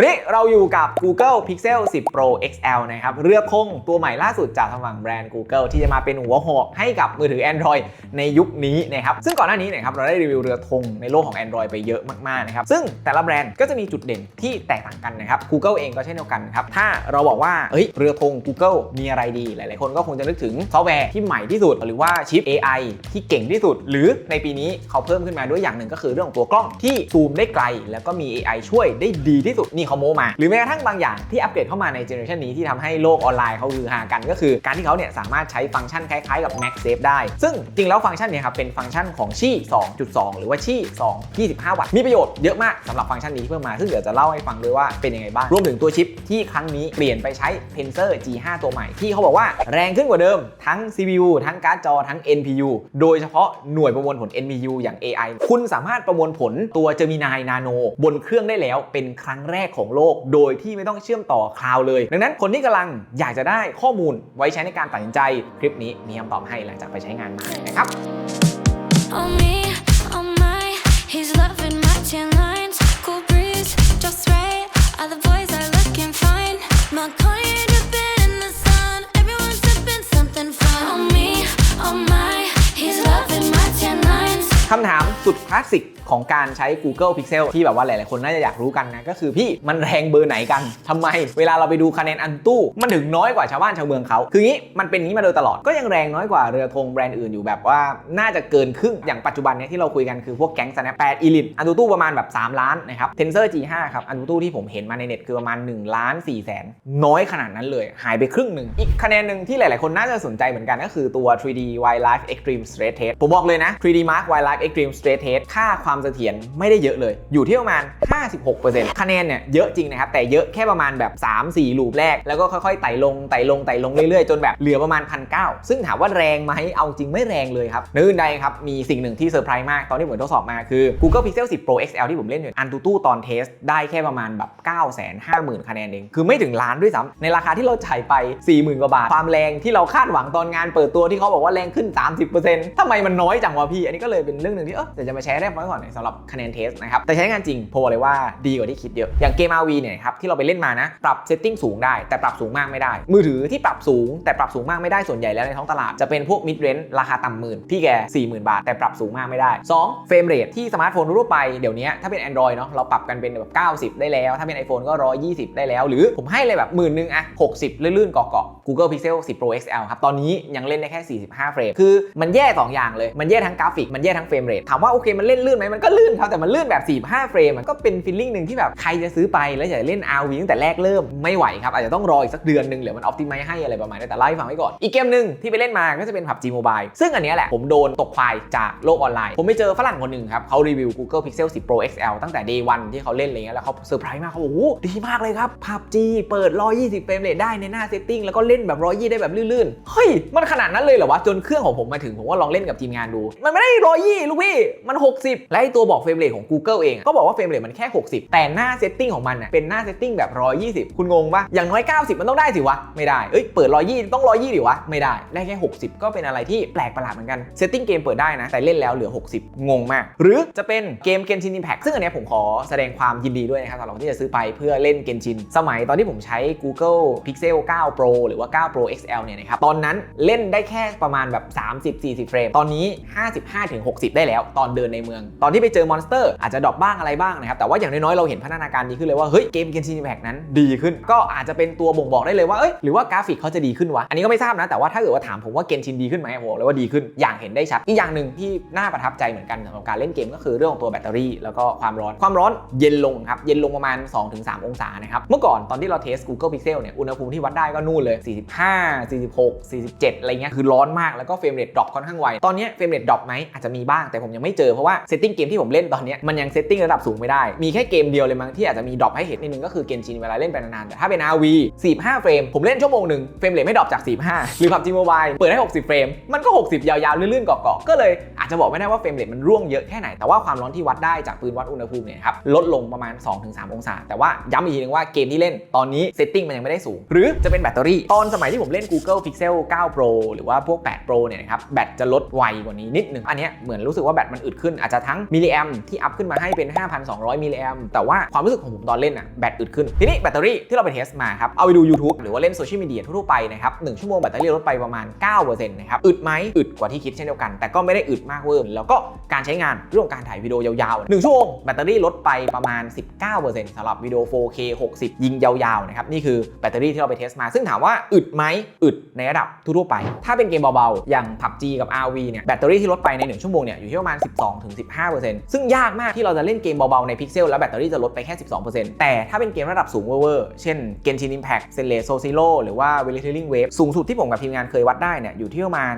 วันนี้เราอยู่กับ Google Pixel 10 Pro XL นะครับ เรือธงตัวใหม่ล่าสุดจากทางฝั่งแบรนด์ Google ที่จะมาเป็นหัวหอกให้กับมือถือ Android ในยุคนี้นะครับ ซึ่งก่อนหน้านี้นะครับเราได้รีวิวเรือธงในโลกของ Android ไปเยอะมากๆนะครับ ซึ่งแต่ละแบรนด์ก็จะมีจุดเด่นที่แตกต่างกันนะครับ Google เองก็เช่นเดียวกันครับ ถ้าเราบอกว่าเอ้ยเรือธง Google มีอะไรดี หลาย ๆ คนก็คงจะนึกถึงซอฟต์แวร์ที่ใหม่ที่สุด หรือว่าชิป AI ที่เก่งที่สุด หรือในปีนี้เขาเพิ่มขึ้นมาด้วยอย่างหนึ่งก็คือเรื่องของตัวกล้องที่ซูมได้ไกล แล้วก็มี AI ช่วยได้ดีที่สุดนี่เขาโมมา หรือแม้กระทั่งบางอย่างที่อัปเกรดเข้ามาในเจเนอเรชันนี้ที่ทำให้โลกออนไลน์เขาฮือฮากัน ก็คือการที่เขาเนี่ยสามารถใช้ฟังก์ชันคล้ายๆกับ Max Save ได้ ซึ่งจริงแล้วฟังก์ชันเนี่ยครับเป็นฟังก์ชันของชี่ 2.2 หรือว่าชี่ 2 25 วัตต์มีประโยชน์เยอะมากสำหรับฟังก์ชันนี้ที่เพิ่มมาซึ่งเดี๋ยวจะเล่าให้ฟังด้วยว่าเป็นยังไงบ้างรวมถึงตัวชิปที่ครั้งนี้เปลี่ยนไปใช้ Tensor G5 ตัวใหม่ที่เขาบอกว่าแรงขึ้นกว่าเดิมทั้ง CPU ทั้งการ์ดจอทั้ง NPU โดยเฉพาะหน่วยประมวลผล NPU อย่าง AI คุณสามารถประมวลผลตัว Gemini Nano บนเครื่องได้แล้วเป็นครั้งแรกของโลก โดยที่ไม่ต้องเชื่อมต่อคลาวด์เลย ดังนั้นคนที่กำลังอยากจะได้ข้อมูลไว้ใช้ในการตัดสินใจ คลิปนี้มีคำตอบให้หลังจากไปใช้งานมานะครับ On me, on my, he's loving my tan lines. Cool breeze, just right. Other boys are looking fine. My Kanye dripping in the sun. Everyone's sipping something fun. On me, on my, คำถามสุดคลาสสิกของการใช้ Google Pixel ที่แบบว่าหลาย ๆ คนน่าจะอยากรู้กันนะ ก็คือพี่มันแรงเบอร์ไหนกันทำไม เวลาเราไปดูคะแนนอันตู้ มันถึงน้อยกว่าชาวบ้านชาวเมืองเขาคืองี้มันเป็นอย่างนี้มาโดยตลอดก็ยังแรงน้อยกว่าเรือธงแบรนด์อื่นอยู่แบบว่าน่าจะเกินครึ่งอย่างปัจจุบันเนี้ยที่เราคุยกันคือพวกแก๊ง Snap 8 Elite อันตู้ประมาณแบบ 3 ล้านนะครับ Tensor G5 ครับอันตู้ที่ผมเห็นมาในเน็ตคือประมาณ1ล้าน4แสนน้อยขนาดนั้นเลย หายไปครึ่งหนึ่งอีกคะแนนหนึ่งที่หลาย ๆ คนน่าจะสนใจเหมือนกันก็คือตัว 3D Wildlife Extreme Stress Test ผมบอกเลยนะ 3D Mark Wildlife Extreme Stress Test ค่าความเสถียรไม่ได้เยอะเลย อยู่ที่ประมาณ 56%คะแนนเนี่ยเยอะจริงนะครับ แต่เยอะแค่ประมาณแบบ 3-4 ลูปแรก แล้วก็ค่อยๆไต่ลงไต่ลงไต่ลงเรื่อยๆ จนแบบเหลือประมาณ1,900ซึ่งถามว่าแรงไหมเอาจริงไม่แรงเลยครับนื่องใดครับ มีสิ่งหนึ่งที่เซอร์ไพรส์มาก ตอนที่ผมทดสอบมาคือ Google Pixel 10 Pro XL ที่ผมเล่นอยู่อันตูตู้ตอนเทสได้แค่ประมาณแบบ950,000 คะแนนเอง คือไม่ถึงล้านด้วยซ้ำในราคาที่เราจ่ายไป 40,000 กว่าบาท ความแรงที่เราคาดหวังตอนงานเปิดตัวที่เขาบอกว่าแรงขึ้น 30%ทำไมมันน้อยจังวะพี่ อันนี้ก็เลยเป็นเรื่องหนึ่งที่เออเดี๋ยวจะมาแชร์ให้ฟังก่อนสำหรับคะแนนเทสนะครับแต่ใช้งานจริงโพเลยว่าดีกว่าที่คิดเยอะอย่างเกม RV เนี่ยครับที่เราไปเล่นมานะปรับเซตติ้งสูงได้แต่ปรับสูงมากไม่ได้ มือถือที่ปรับสูง แต่ปรับสูงมากไม่ได้ส่วนใหญ่แล้วในท้องตลาดจะเป็นพวกมิดเรนราคาต่ำหมื่นพี่แก 40,000 บาท แต่ปรับสูงมากไม่ได้ 2. เฟรมเรทที่สมาร์ทโฟนทั่วไปเดี๋ยวนี้ถ้าเป็น Android เนาะเราปรับกันเป็นแบบ 90 ได้แล้ว ถ้าเป็น iPhone ก็ 120 ได้แล้ว หรือผมให้เลยแบบหมื่นนึงอะ60 ลื่นๆเกาะๆ Google Pixel 10 Pro XL ครับตอนนี้ยังเล่นได้แค่ 45 เฟรมคือมันแย่ 2 อย่างเลยมันแย่ทั้งกราฟิกมันแย่ทั้งเฟรมเรทถามว่าโอเคมันเล่นลื่นไหมมันก็ลื่นครับแต่มันลื่นแบบ 45 เฟรมมันก็เป็นฟีลลิ่งหนึ่งที่แบบใครจะซื้อไปแล้วอยากจะเล่น RV ตั้งแต่แรกเริ่มไม่ไหวครับอาจจะต้องรออีกสักเดือนหนึ่งหรือมันออ t ติ i z e ให้อะไรประมาณนี้แต่เล่ฟังไว้ก่อนอีกเกมหนึ่งที่ไปเล่นมาก็จะเป็น PUBG Mobile ซึ่งอันนี้แหละผมโดนตกควายจากโลกออนไลน์ ผมไปเจอฝรั่งคนหนึ่งครับเขารีวิว Google Pixel 10 Pro XL ตั้งแต่ day 1ที่เขาเล่นอะไรเงี้ยแล้วเขาเซอร์ไพรส์มากเขาบอกโอ้ดีมากเลยครับ PUBG เปิด 120 เฟรมเรทได้ในหน้าเซตติ้งแล้วก็เล่นแบบ120ได้แบบลื่นๆเฮ้ยมันขนาดนั้นเลยเหรอวะจนเครื่องของผมมาถึงผมว่าลองเล่นกับทีมงานดู มันไม่ได้120ลูกพี่มัน 60 และไอตัวบอกเฟรมเรทของ Google เอง ก็บอกว่าเฟรมเรทมันแค่ 60 แต่หน้าเซตติ้งของมันเป็นหน้าเซตติ้งแบบ 120 คุณงงปะอย่างน้อย 90 มันต้องได้สิวะ ไม่ได้ เอ้ย เปิด 120 ต้อง 120ดิวะ ไม่ได้ ได้แค่ 60 ก็เป็นอะไรที่แปลกประหลาดเหมือนกัน เซตติ้งเกมเปิดได้นะ แต่เล่นแล้วเหลือ 60 งงมาก หรือจะเป็นเกม Genshin Impact ซึ่งอันนี้ผมขอแสดงความยินดีด้วยนะครับสำหรับคนที่จะซื้อไปเพื่อเล่น Genshin สมัยตอนที่ผมใช้ Google Pixel 9 Pro หรือว่า 9 Pro XL เนี่ยนะครับ ตอนนั้นเล่นได้แค่ประมาณแบบ 30-40 เฟรม ตอนนี้ 55-60ได้แล้วตอนเดินในเมือง ตอนที่ไปเจอมอนสเตอร์อาจจะดรอปบ้างอะไรบ้างนะครับแต่ว่าอย่างน้อยๆเราเห็นพัฒนาการดีขึ้นเลยว่าเฮ้ยเกม Genshin Impact นั้นดีขึ้น ก็อาจจะเป็นตัวบ่งบอกได้เลยว่าเอ้ยหรือว่ากราฟิกเขาจะดีขึ้นวะอันนี้ก็ไม่ทราบนะแต่ว่าถ้าเกิดว่าถามผมว่า Genshin ดีขึ้นไหมผมบอกเลยว่าดีขึ้นอย่างเห็นได้ชัดอีกอย่างหนึ่งที่น่าประทับใจเหมือนกันสำหรับการเล่นเกมก็คือเรื่องของตัวแบตเตอรี่แล้วก็ความร้อนความร้อนเย็นลงครับเย็นลงประมาณ 2-3 องศานะครับเมื่อก่อนตอนที่เราเทส Google Pixel เนี่ยอุณหภูมิที่วัดได้ก็นู่นเลย 45 46 47อะไรเงี้ยคือร้อนมากแล้วก็เฟรมเรทดรอปค่อนข้างไวตอนนี้เฟรมเรทดรอปไหมอาจจะมีบ้างแต่ผมยังไม่เจอเพราะว่าเซตติ้งเกมที่ผมเล่นตอนนี้มันยังเซตติ้งระดับสูงไม่ได้ มีแค่เกมเดียวเลยมั้งที่อาจจะมีดรอปให้เห็นนิดนึงก็คือเกมจีนเวลาเล่นไปนานๆแต่ถ้าเป็น RV 45 เฟรม ผมเล่นชั่วโมงหนึ่งเฟรมเรทไม่ดรอปจาก 45 หรือ PUBG Mobile เปิดให้ 60 เฟรม มันก็ 60 ยาวๆ ลื่นๆเกาะๆก็เลยอาจจะบอกไม่ได้ว่าเฟรมเรทมันร่วงเยอะแค่ไหนแต่ว่าความร้อนที่วัดได้จากปืนวัดอุณหภูมิเนี่ยครับลดลงประมาณ 2-3 องศา แต่ว่าย้ำอีกทีนึงว่าเกมที่เล่นตอนนี้เซตติ้งมันยังไม่ได้สูง หรือจะเป็นแบตเตอรี่ตอนสมัยที่ผมเล่น Google Pixel 9 Pro หรือว่าพวก 8 Pro เนี่ยนะครับแบตจะลดไวกว่านี้นิดนึงอันนี้เหมือนรู้สึกว่าแบตมันอึดขึ้นอาจจะทั้งมิลลิแอมที่อัพขึ้นมาให้เป็น 5,200 มิลลิแอมแต่ว่าความรู้สึกของผมตอนเล่นอะแบตอึดขึ้น ทีนี้แบตเตอรี่ที่เราไปเทสมาครับเอาไปดู YouTube หรือว่าเล่นโซเชียลมีเดียทั่วๆไปนะครับหนึ่งชั่วโมงแบตเตอรี่ลดไปประมาณ9%นะครับอึดไหมอึดกว่าที่คิดเช่นเดียวกันแต่ก็ไม่ได้อึดมากเวอร์แล้วก็การใช้งานเรื่องของการถ่ายวิดีโอยาวๆหนึ่งชั่วโมงแบตเตอรี่ลดไปประมาณ 19%สำหรับวิดีโอ 4K 60 ยิงยาวๆนะครับนี่คือแบตเตอรี่ที่เราไปเทสมา ซึ่งถามว่าอึดไหมอึดในระดับทั่วๆไป ถ้าเป็นเกมเบาๆอย่าง PUBG กับ RV เนี่ยแบตเตอรี่ที่ลดไปใน 1 ชั่วโมงเนี่ยอยู่ที่ประมาณ 12-15%ซึ่งยากมากที่เราจะเล่นเกมเบาๆในพิกเซลแล้วแบตเตอรี่จะลดไปแค่ 12%แต่ถ้าเป็นเกมระดับสูงเวอร์เช่น Genshin Impact s e l e s o Zero หรือว่า v e l i t i l i n g Wave สูงสุดที่ผมกับทีมงานเคยวัดได้เนี่ยอยู่ที่ประมาณ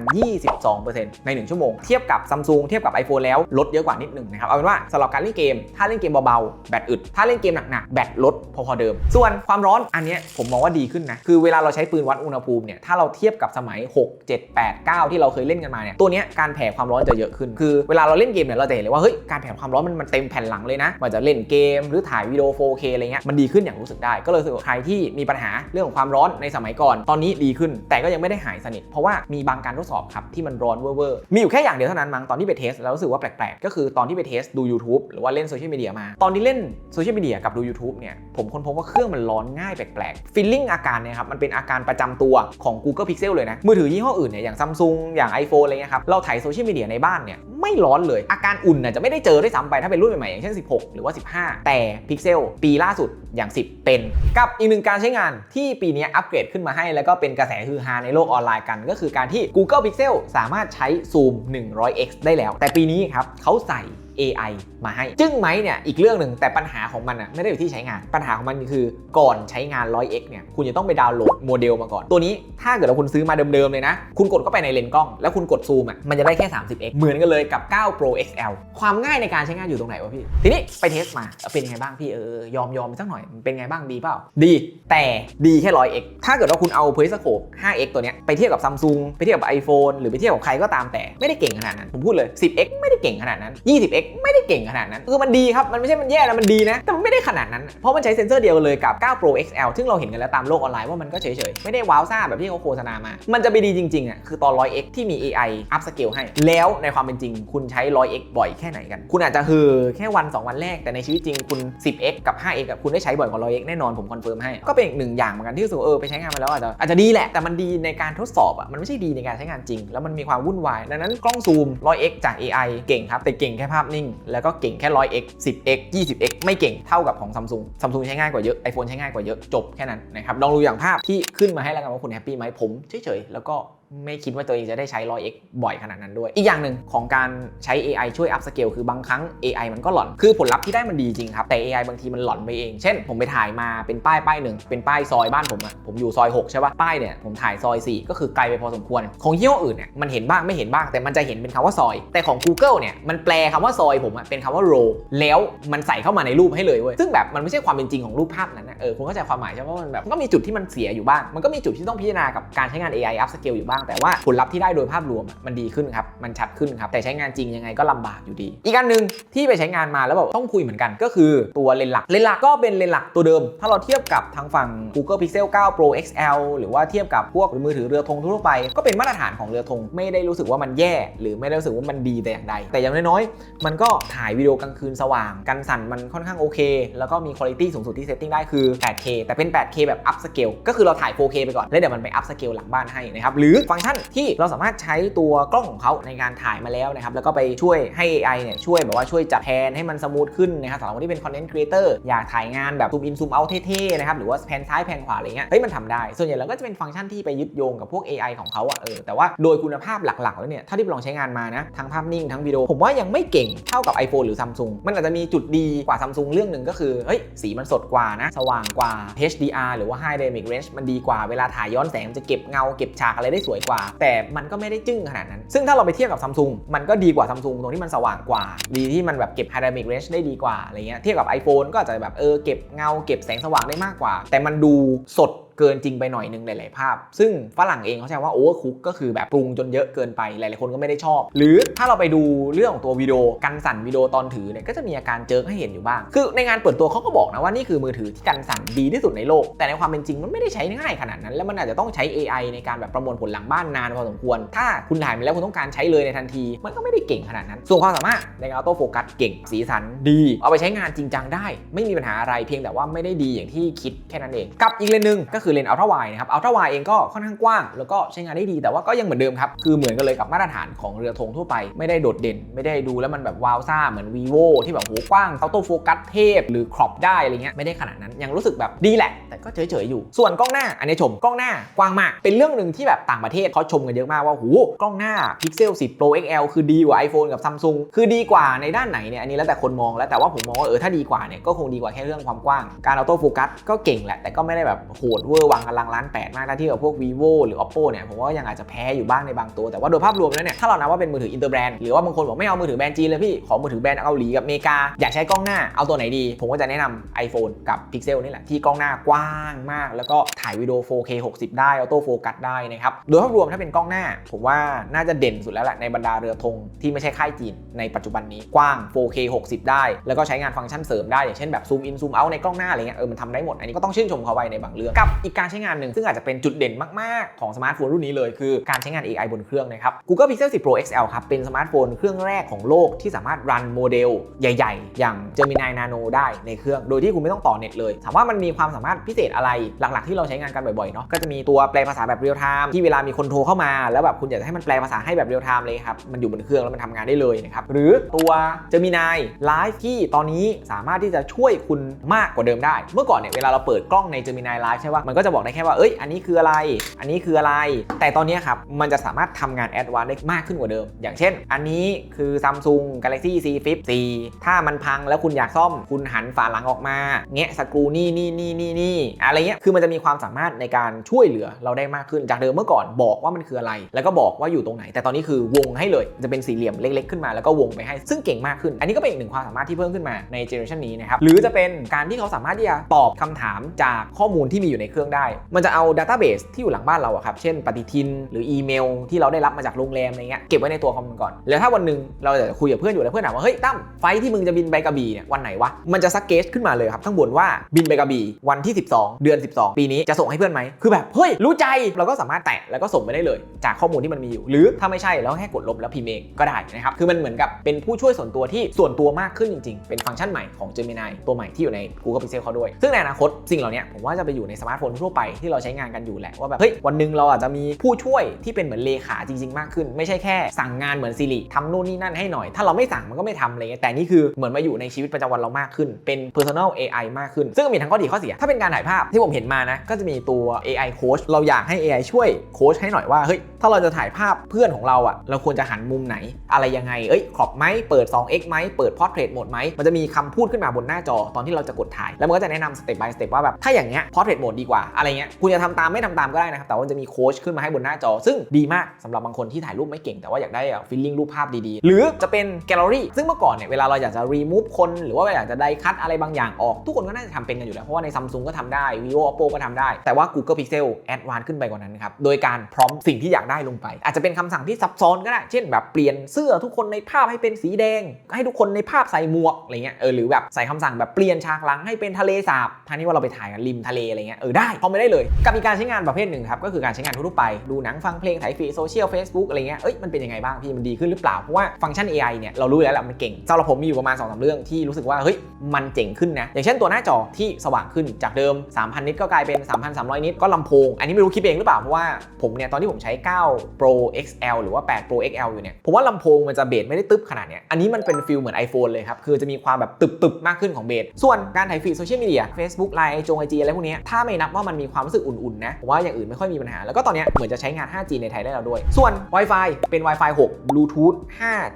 22%ใน 1 ชั่วโมง เทียบกับ Samsung เทียบกับ iPhone แล้วลดเยอะกว่านิดหนึงนะครับเอาเป็นว่าสำหรับการเล่นเกม ถ้าเล่นเกมเบาๆแบตอึดถ้าเล่นเกมหนักๆแบตลดพอๆเดิม ส่วนความร้อนอันนี้ผมมองว่าดีขึ้นนะคือเวลาเราใช้ปืนวัดอุณหภูมิเนี่ยถ้าเราเทียบกับสมัย 6 7 8 9 ที่เราเคยเล่นกันมาเนี่ยตัวเนี้ยการแผ่ความร้อนจะเยอะขึ้นคือเวลาเราเล่นเกมเนี่ยเราจะเห็นเลยว่าเฮ้ยการแผ่ความร้อนมันมันเต็มแผ่นหลังเลยนะมันจะเล่นเกมหรือถ่ายวิดีโอ 4K อะไรเงี้ยมันดีขึ้นอย่างรู้สึกได้ก็เลยรู้สึกใครที่มีปัญหาเรื่องของความร้อนในสมัยก่อน ตอนนี้ดีขึ้น แต่ก็ยังไม่ได้หายสนิท เพราะว่ามีบางการทดสอบครับที่มันร้อนเวอร์มีอยู่แค่อย่างเดียวเท่านั้นมั้งตอนที่ไปเทสแล้วรู้สึกว่าแปลกๆ ก็คือตอนที่ไปเทสดู YouTube หรือว่าเล่นโซเชียลมีเดียมา ตอนที่เล่นโซเชียลมีเดียกับดู YouTube เนี่ยผมค้นพบว่าเครื่องมันร้อนง่ายแปลกๆฟีลลิ่งอาการเนี่ยครับมันเป็นอาการประจำตัวของ Google Pixel เลยนะมือถือยี่ห้ออื่นเนี่ยอย่าง Samsung อย่าง iPhone อะไรเงี้ยครับเราถ่ายโซเชียลมีเดียในบ้านเนี่ยไม่ร้อนเลย อาการอุ่นน่ะจะไม่ได้เจอด้วยซ้ำไปถ้าเป็นรุ่นใหม่ๆอย่างเช่น 16 หรือว่า 15 แต่พิกเซลปีล่าสุดอย่าง 10 เป็น กับอีกหนึ่งการใช้งานที่ปีนี้อัปเกรดขึ้นมาให้ แล้วก็เป็นกระแสฮือฮาในโลกออนไลน์กัน ก็คือการที่ Google Pixel สามารถใช้ซูม 100x ได้แล้ว แต่ปีนี้ครับเขาใส่ AI มาให้ จึ้งไหมเนี่ยอีกเรื่องหนึ่งแต่ปัญหาของมันอะไม่ได้อยู่ที่ใช้งาน ปัญหาของมันคือก่อนใช้งาน 100x เนี่ยคุณจะต้องไปดาวน์โหลดโมเดลมาก่อน ตัวนี้ถ้าเกิดว่าคุณซื้อมาเดิมๆเลยนะ คุณกดเข้าไปในเลนส์กล้อง แล้วคุณกดซูมอะมันจะได้แค่ 30x เหมือนกันเลยกับ 9 Pro XL ความง่ายในการใช้งานอยู่ตรงไหนวะพี่ ทีนี้ไปเทสมาเป็นยังไงบ้างพี่เออยอมยอมสักหน่อยเป็นไงบ้างดีเปล่า ดีแต่ดีแค่ 100x ถ้าเกิดว่าคุณเอา Periscope 5x ตัวเนี้ยไปเทียบกับ Samsung ไปเทียบกับ iPhone หรือไปเทียบกับใครก็ตามแต่ไม่ได้เก่งขนาดนั้นผมพูดเลย 10x ไม่ได้เก่งขนาดนั้น 20x ไม่ได้เก่งขนาดนั้นคือมันดีครับมันไม่ใช่มันแย่แล้วมันดีนะแต่มันไม่ได้ขนาดนั้น เพราะมันใช้เซ็นเซอร์เดียวกันเลยกับ 9 Pro XL ซึ่งเราเห็นกันแล้วตามโลกออนไลน์ว่ามันก็เฉยๆ ไม่ได้ว้าวซ่าแบบที่เขาโฆษณามา มันจะไปดีจริงๆอะคือตอน 100x ที่มี AI up scale ให้ แล้วในความเป็นจริง คุณใช้ 100x บ่อยแค่ไหนกัน คุณอาจจะฮือแค่วัน 2 วันแรกแต่ในชีวิตจริงคุณ 10x กับ 5x กับคุณได้ใช้บ่อยกว่า 100x แน่นอนผมคอนเฟิร์มให้ก็เป็นอีกหนึ่งอย่างเหมือนกันที่รู้สึกเออไปใช้งานมาแล้วอาจจะอาจจะดีแหละแต่มันดีในการทดสอบอะมันไม่ใช่ดีในการใช้งานจริง แล้วมันมีความวุ่นวายดังนั้นกล้องซูม 100x จาก AI เก่งครับแต่เก่งแค่ภาพนิ่ง แล้วก็เก่งแค่ 100x 10x 20x ไม่เก่งเท่ากับของ Samsung Samsung ใช้ง่ายกว่าเยอะ iPhone ใช้ง่ายกว่าเยอะจบแค่นั้นนะครับลองดูอย่างภาพที่ขึ้นมาให้แล้วกันว่าคุณแฮปปี้ไหมผมเฉยๆแล้วก็ ไม่คิดว่าตัวเองจะได้ใช้ 100x บ่อยขนาดนั้นด้วย อีกอย่างหนึ่งของการใช้ AI ช่วย up scale คือบางครั้ง AI มันก็หลอน คือผลลัพธ์ที่ได้มันดีจริงครับ แต่ AI บางทีมันหลอนไปเอง เช่น ผมไปถ่ายมาเป็นป้ายป้ายหนึ่ง เป็นป้ายซอยบ้านผมอะผมอยู่ซอย 6 ใช่ป่ะ ป้ายเนี่ย ผมถ่ายซอย 4 ก็คือไกลไปพอสมควร ของยี่ห้ออื่นเนี่ย มันเห็นบ้างไม่เห็นบ้าง แต่มันจะเห็นเป็นคำว่าซอย แต่ของ Google เนี่ย มันแปลคำว่าซอยผมอะเป็นคำว่า row แล้วมันใส่เข้ามาในรูปให้เลยเว้ย ซึ่งแบบมันไม่ใช่ความเป็นจริงของรูปภาพนั้นนะเออคุณเข้าใจความหมายใช่ไหมว่ามันแบบมันก็มีจุดที่มันเสียอยู่บ้าง มันก็มีจุดที่ต้องพิจารณากับการใช้งาน AI up scale อยู่บ้างแต่ว่าผลลัพธ์ที่ได้โดยภาพรวมมันดีขึ้นครับ มันชัดขึ้นครับ แต่ใช้งานจริงยังไงก็ลำบากอยู่ดี อีกอันหนึ่งที่ไปใช้งานมาแล้วแบบต้องคุยเหมือนกันก็คือตัวเลนหลัก เลนหลักก็เป็นเลนหลักตัวเดิม ถ้าเราเทียบกับทางฝั่ง Google Pixel 9 Pro XL หรือว่าเทียบกับพวกมือถือเรือธงทั่วไป ก็เป็นมาตรฐานของเรือธงไม่ได้รู้สึกว่ามันแย่ หรือไม่ได้รู้สึกว่ามันดีแต่อย่างใด แต่อย่างน้อยๆมันก็ถ่ายวิดีโอกลางคืนสว่าง กันสั่นมันค่อนข้างโอเค แล้วก็มีคุณภาพสูงสุดที่เซตติ้งได้คือ 8K แต่เป็น 8K แบบ up scale ก็คือเราถ่าย 4K ไปก่อนแล้วเดี๋ยวมันไป up scale หลังบ้านให้นะครับหรือฟังก์ชันที่เราสามารถใช้ตัวกล้องของเขาในการถ่ายมาแล้วนะครับแล้วก็ไปช่วยให้ AI เนี่ยช่วยแบบว่าช่วยจัดแพนให้มันสมูทขึ้นนะครับสำหรับคนที่เป็นคอนเทนต์ครีเอเตอร์อยากถ่ายงานแบบซูมอินซูมเอาเท่ๆนะครับหรือว่าแพนซ้ายแพนขวาอะไรเงี้ยเฮ้ยมันทำได้ ส่วนใหญ่แล้วก็จะเป็นฟังก์ชันที่ไปยึดโยงกับพวก AI ของเขาอะเออแต่ว่าโดยคุณภาพหลักๆแล้วเนี่ยถ้าที่ลองใช้งานมานะทั้งภาพนิ่งทั้งวิดีโอผมว่ายังไม่เก่งเท่ากับ iPhone หรือ Samsung มันอาจจะมีจุดดีกว่า Samsung เรื่องหนึ่งก็คือเฮ้ยสีมันสดกว่านะสว่างกว่า HDR หรือว่า High Dynamic Range มันดีกว่าเวลาถ่ายย้อนแสงมันจะเก็บเงาเก็บฉากอะไรได้สวยกว่า แต่มันก็ไม่ได้จึ้งขนาดนั้น ซึ่งถ้าเราไปเทียบกับซัมซุงมันก็ดีกว่าซัมซุงตรงที่มันสว่างกว่า ดีที่มันแบบเก็บ High Dynamic Range ได้ดีกว่าอะไรเงี้ยเทียบกับ iPhone ก็อาจจะแบบเออเก็บเงาเก็บแสงสว่างได้มากกว่า แต่มันดูสดเกินจริงไปหน่อยหนึงหลาย ๆ ภาพ ซึ่งฝรั่งเองเขาใช้ว่าโอเวอร์คุกก็คือแบบปรุงจนเยอะเกินไปหลาย ๆ คนก็ไม่ได้ชอบ หรือถ้าเราไปดูเรื่องของตัววิดีโอกันสั่นวิดีโอตอนถือเนี่ยก็จะมีอาการเจิงให้เห็นอยู่บ้าง คือในงานเปิดตัวเขาก็บอกนะว่านี่คือมือถือที่กันสั่นดีที่สุดในโลก แต่ในความเป็นจริงมันไม่ได้ใช้ง่ายขนาดนั้น แล้วมันอาจจะต้องใช้ AI ในการแบบประมวลผลหลังบ้านนานพอสมควร ถ้าคุณถ่ายมาแล้วคุณต้องการใช้เลยในทันที มันก็ไม่ได้เก่งขนาดนั้น ส่วนความสามารถในการออโต้โฟกัสเก่งสีสันดี เอาไปใช้งานจริงจังได้ ไม่มีปัญหาอะไรเพียงแต่ว่าไม่ได้ดีอย่างที่คิดแค่นั้นเอง กับอีกเลนหนึ่งก็คือเลนส์อัลตร้าไวนะครับอัลตร้าไวเองก็ค่อนข้างกว้าง แล้วก็ใช้งานได้ดีแต่ว่าก็ยังเหมือนเดิมครับคือเหมือนกันเลยกับมาตรฐานของเรือธงทั่วไปไม่ได้โดดเด่น ไม่ได้ดูแล้วมันแบบว้าวซ่าเหมือน vivo ที่แบบโหกว้างอัลโต้โฟกัสเทพหรือครอปได้อะไรเงี้ยไม่ได้ขนาดนั้นยังรู้สึกแบบดีแหละ แต่ก็เฉยๆอยู่ ส่วนกล้องหน้าอันนี้ชมกล้องหน้ากว้างมากเป็นเรื่องหนึ่งที่แบบต่างประเทศเขาชมกันเยอะมากว่าโหกล้องหน้า Pixel 10 Pro XL คือดีกว่า iPhone กับ Samsung คือดีกว่าในด้านไหนเนี่ยอันนี้แล้วแต่คนมองแล้วแต่ว่าผมมองว่าเออถ้าดีกว่าเนี่ยก็คงดีกว่าแค่เรื่องความกว้าง การออโต้โฟกัสก็เก่งแหละแต่ก็ไม่ได้แบบโหดเวอร์วังอลังล้านแปดมากถ้าเที่กับพวก vivo หรือ oppo เนี่ยผมว่ายังอาจจะแพ้อยู่บ้างในบางตัว แต่ว่าโดยภาพรวมแล้วเนี่ยถ้าเรานับว่าเป็นมือถืออินเตอร์แบรนด์หรือว่าบางคนบอกไม่เอามือถือแบรนด์จีนเลยพี่ ขอมือถือแบรนด์เกาหลีกับอเมริกา อยากใช้กล้องหน้าเอาตัวไหนดี ผมก็จะแนะนำ iPhone กับ Pixel นี่แหละที่กล้องหน้ากว้างมาก แล้วก็ถ่ายวิดีโอ 4K 60 ได้ออโต้โฟกัสได้นะครับโดยภาพรวมถ้าเป็นกล้องหน้า ผมว่าน่าจะเด่นสุดแล้วแหละในบรรดาเรือธงที่ไม่ใช่ค่ายจีนในปัจจุบันนี้กว้าง 4K 60 ได้ แล้วก็ใช้งานฟังก์ชันเสริมได้อย่างเช่นแบบซูมอินซูมเอาในกล้องหน้าอะไรเงี้ยเออมันทำได้หมดอันนี้ก็ต้องชื่นชมเขาไว้ในบางเรื่องกับอีกการใช้งานหนึ่งซึ่งอาจจะเป็นจุดเด่นมาก ๆ ของสมาร์ทโฟนรุ่นนี้เลย คือการใช้งาน AI บนเครื่องนะครับ Google Pixel 10 Pro XL ครับ เป็นสมาร์ทโฟนเครื่องแรกของโลกที่สามารถรันโมเดลใหญ่ ๆ อย่าง Gemini Nano ได้ในเครื่อง โดยที่คุณไม่ต้องต่อเน็ตเลย ถามว่ามันมีความสามารถพิเศษอะไร หลัก ๆ ที่เราใช้งานกันบ่อย ๆ เนาะ ก็จะมีตัวแปลภาษาแบบเรียลไทม์ที่เวลามีคนโทรเข้ามา แล้วแบบคุณอยากจะให้มันแปลภาษาให้แบบเรียลไทม์เลยครับ มันอยู่บนเครื่องแล้วมันทำงานได้เลยนะครับ หรือตัว Gemini Live ที่ตอนนี้สามารถที่จะช่วยคุณมากกว่าเดิมได้ เมื่อก่อนเนี่ยเวลาเราเปิดกล้องใน Gemini Live ใช่ป่ะมันก็จะบอกได้แค่ว่าเอ้ยอันนี้คืออะไร อันนี้คืออะไร แต่ตอนนี้ครับมันจะสามารถทำงานแอดวานได้มากขึ้นกว่าเดิม อย่างเช่น อันนี้คือ Samsung Galaxy C Flip 4ถ้ามันพังแล้วคุณอยากซ่อม คุณหันฝาหลังออกมาแงะสกรูนี่นี่นี่นี่นี่อะไรเงี้ยคือมันจะมีความสามารถในการช่วยเหลือเราได้มากขึ้นจากเดิมเมื่อก่อนบอกว่ามันคืออะไร แล้วก็บอกว่าอยู่ตรงไหน แต่ตอนนี้คือวงให้เลยจะเป็นสี่เหลี่ยมเล็ก ๆขึ้นมาแล้วก็วงไปให้ซึ่งเก่งมากขึ้น อันนี้ก็เป็นอีกหนึ่งความสามารถที่เพิ่มขึ้นมาในเจเนอเรชันนี้นะครับหรือจะเป็นการที่เขาสามารถที่จะตอบคำถามจากข้อมูลที่มีอยู่ในเครื่องได้ มันจะเอาดัตต้าเบสที่อยู่หลังบ้านเราอะครับ เช่นปฏิทินหรืออีเมล ที่เราได้รับมาจากโรงแรมอะไรเงี้ย เก็บไว้ในตัวคอมมันก่อน แล้วถ้าวันหนึ่งเราจะคุยกับเพื่อนอยู่แล้วเพื่อนถามว่า เฮ้ยตั้มไฟที่มึงจะบินไปกระบี่เนี่ยวันไหนวะ มันจะซักเกจขึ้นมาเลยครับข้างบนว่าบินไปกระบี่วันที่ 12 เดือน 12 ปีนี้จะส่งให้เพื่อนไหมคือแบบเฮ้ยรู้ใจเราก็สามารถแตะแล้วก็ส่งไปได้เลย จากข้อมูลที่มันมีอยู่ หรือถ้าไม่ใช่เราแค่กดลบแล้วพิมพ์เองก็ได้นะครับคือมันเหมือนกับเป็นผู้ช่วยส่วนตัวที่ส่วนตัวมากขึ้นจริงๆ เป็นฟังก์ชันใหม่ของ Gemini ตัวใหม่ที่อยู่ใน Google Pixel เขาด้วย ซึ่งในอนาคตสิ่งเหล่านี้ผมว่าจะไปอยู่ในสมาร์ทโฟนทั่วไปที่เราใช้งานกันอยู่แหละว่าแบบเฮ้ยวันหนึ่งเราอาจจะมีผู้ช่วยที่เป็นเหมือนเลขาจริง ๆ มากขึ้น ไม่ใช่แค่สั่งงานเหมือน Siri ทำนู่นนี่นั่นให้หน่อย ถ้าเราไม่สั่งมันก็ไม่ทำอะไรเงี้ยแต่นี่คือเหมือนมาอยู่ในชีวิตประจำวันเรามากขึ้น เป็น personal AI มากขึ้น ซึ่งมีทั้งข้อดีข้อเสียถ้าเป็นการถ่ายภาพที่ผมเห็นมานะก็จะมีตัว AI coach เราอยากให้ AI ช่วยโค้ชให้หน่อยว่าเฮ้ยถ้าเราจะถ่ายภาพเพื่อนของเราอะเราควรจะหันมุมไหน อะไรยังไงเอ้ยขอบไหมเปิด 2x ไหมเปิด portrait mode ไหมมันจะมีคำพูดขึ้นมาบนหน้าจอตอนที่เราจะกดถ่าย แล้วมันก็จะแนะนำ step by step ว่าแบบถ้าอย่างเงี้ย portrait mode ดีกว่าอะไรเงี้ยคุณจะทำตามไม่ทำตามก็ได้นะครับ แต่ว่าจะมีโค้ชขึ้นมาให้บนหน้าจอ ซึ่งดีมากสำหรับบางคนที่ถ่ายรูปไม่เก่งแต่ว่าอยากได้ฟีลลิ่งรูปภาพดีๆ หรือจะเป็นแกลเลอรี่ซึ่งเมื่อก่อนเนี่ยเวลาเราอยากจะ remove คน หรือว่าอยากจะไดคัตอะไรบางอย่างออก ทุกคนก็น่าจะทำเป็นกันอยู่แล้วเพราะว่าใน Samsung ก็ทำได้ vivo oppo ก็ทำได้ แต่ว่า Google Pixel advance ขึ้นไปกว่านั้นครับโดยการพร้อมสิ่งที่อยากได้ลงไป อาจจะเป็นคำสั่งที่ซับซ้อนก็ได้เช่น แบบเปลี่ยนเสื้อทุกคนในภาพให้เป็นสีแดง ให้ทุกคนในภาพใส่หมวกอะไรเงี้ยเออหรือแบบใส่คำสั่งแบบเปลี่ยนฉากหลังให้เป็นทะเลสาบทางที่ว่าเราไปถ่ายกันริมทะเลอะไรเงี้ยเออได้พร้อมไปได้เลยกับอีกการใช้งานประเภทหนึ่งครับก็คือการใช้งานทั่วไปดูหนังฟังเพลงถ่ายฟีโซเชียลเฟซบุ๊กอะไรเงี้ยเอ้ยมันเป็นยังไงบ้างพี่มันดีขึ้นหรือเปล่าเพราะว่าฟังก์ชัน AI เนี่ยเรารู้แล้วแหละมันเก่งสำหรับผมมีอยู่ประมาณ2อสเรื่องที่รู้สึกว่าเฮ้ยมันเจ๋งขึ้นนะอย่างเช่นตัวหน้าจอที่สว่างขึ้นจากเดิม 3,000 นิตก็กลายเป็น 3,300 นิตก็ลำโพง อันนี้ไม่รู้คิดเองหรือเปล่าเพราะว่าผมเนี่ยตอนที่ผมใช้ 9 Pro XL หรือว่า 8 Pro XL อยู่เนี่ยผมว่าลำโพงมันจะเบสไม่ได้ตึบขนาดเนี้ยอันนี้มันเป็นฟิลเหมือน iPhone เลยครับคือจะมีความแบบตึบๆมากขึ้นของเบสส่วนการถ่ายฟีดโซเชียลมีเดีย Facebook Line จง IG อะไรพวกนี้ถ้าไม่นับว่ามันมีความรู้สึกอุ่นๆนะผมว่าอย่างอื่นไม่ค่อยมีปัญหา แล้วก็ตอนนี้เหมือนจะใช้งาน 5G ในไทยได้แล้วด้วย ส่วน Wi-Fi เป็น Wi-Fi 6 Bluetooth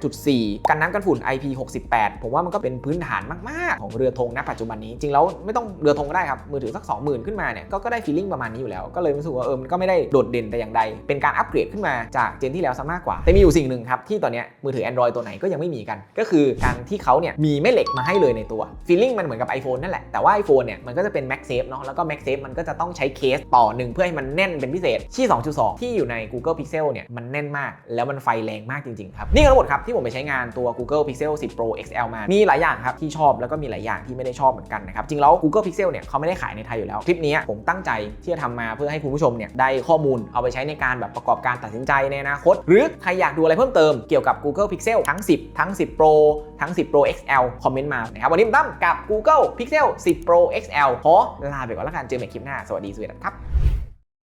5.4 กันน้ำกันฝุ่น IP68 ผมว่ามันก็เป็นพื้นฐานมากๆ ของเรือธงณปัจจุบันนี้จริงแล้วไม่ต้องเรือธงก็ได้ครับมือถือสัก 20,000 ขึ้นมาเนี่ยก็ก็ได้ฟีลลิ่งประมาณนี้อยู่แล้ว ก็เลยรู้สึกว่าเออมันก็ไม่ได้โดดเด่นแต่อย่างใดเป็นการอัปเกรดขึ้นมาจากเจนที่แล้วซะมากกว่าแต่มีอยู่สิ่งหนึ่งครับที่ตอนนี้มือถือ Android ตัวไหนก็ยังไม่มีกัน ก็คือการที่เขาเนี่ยมีแม่เหล็กมาให้เลยในตัวฟีลลิ่งมันเหมือนกับ iPhone นั่นแหละแต่ว่า iPhone เนี่ยมันก็จะเป็น MagSafe เนาะแล้วก็ MagSafe มันก็จะต้องใช้เคสต่อหนึ่งเพื่อให้มันแน่นเป็นพิเศษที่2.2 ที่อยู่ใน Google Pixel เนี่ยมันแน่นมาก แล้วมันไฟแรงมากจริงๆครับนี่คือทั้งหมดครับที่ผมไปใช้งานตัว Google Pixel 10 Pro XL มา มีหลายอย่างครับที่ชอบแล้วก็มีหลายอย่างที่ไม่ได้ชอบเหมือนกันนะครับจริงแล้ว Google Pixel เนี่ยเขาไม่ได้ขายในไทยอยู่แล้วคลิปนี้ผมตั้งใจที่จะทำมาเพื่อให้คุณผู้ชมเนี่ยได้ข้อมูลเอาไปใช้ในการแบบประกอบการตัดสินใจในอนาคต หรือใครอยากดูอะไรเพิ่มเติมเกี่ยวกับ Google Pixel ทั้ง 10 ทั้ง 10 Pro ทั้ง 10 Pro XL คอมเมนต์มานะครับวันนี้ผมตั้มกับ Google Pixel 10 Pro XL ขอลาไปก่อนแล้วกันเจอกันใหม่คลิปหน้าสวัสดีสวัสดีครับ